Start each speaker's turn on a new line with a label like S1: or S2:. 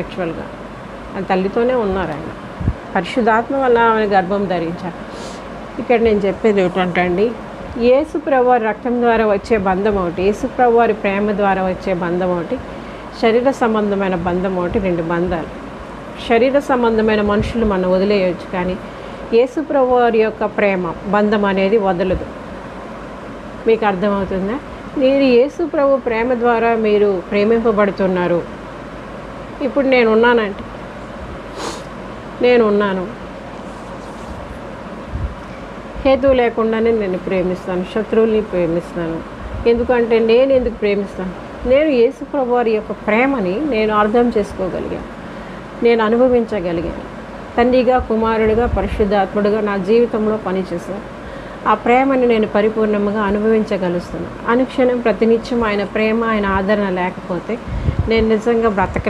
S1: యాక్చువల్గా ఆయన తల్లితోనే ఉన్నారు ఆయన. పరిశుద్ధాత్మ వల్ల ఆమె గర్భం ధరించారు. ఇక్కడ నేను చెప్పేది ఏమిటంటే అండి యేసు ప్రభువారి రక్తం ద్వారా వచ్చే బంధం ఒకటి యేసు ప్రభువారి ప్రేమ ద్వారా వచ్చే బంధం ఒకటి శరీర సంబంధమైన బంధం ఒకటి రెండు బంధాలు. శరీర సంబంధమైన మనుషులు మనం వదిలేయచ్చు కానీ యేసు ప్రభువారి యొక్క ప్రేమ బంధం అనేది వదలదు. మీకు అర్థమవుతుందా? మీరు యేసు ప్రభు ప్రేమ ద్వారా మీరు ప్రేమింపబడుతున్నారు. ఇప్పుడు నేను ఉన్నానంటే నేను ఉన్నాను హేతువు లేకుండానే నేను ప్రేమిస్తాను. శత్రువుల్ని ప్రేమిస్తాను. ఎందుకంటే నేను ఎందుకు ప్రేమిస్తాను? నేను యేసుప్రభు వారి యొక్క ప్రేమని నేను అర్థం చేసుకోగలిగాను. నేను అనుభవించగలిగాను. తండ్రిగా కుమారుడిగా పరిశుద్ధాత్ముడిగా నా జీవితంలో పనిచేశాను. ఆ ప్రేమని నేను పరిపూర్ణంగా అనుభవించగలుస్తున్నాను. అనుక్షణం ప్రతినిత్యం ఆయన ప్రేమ ఆయన ఆదరణ లేకపోతే నేను నిజంగా బ్రతకలేను.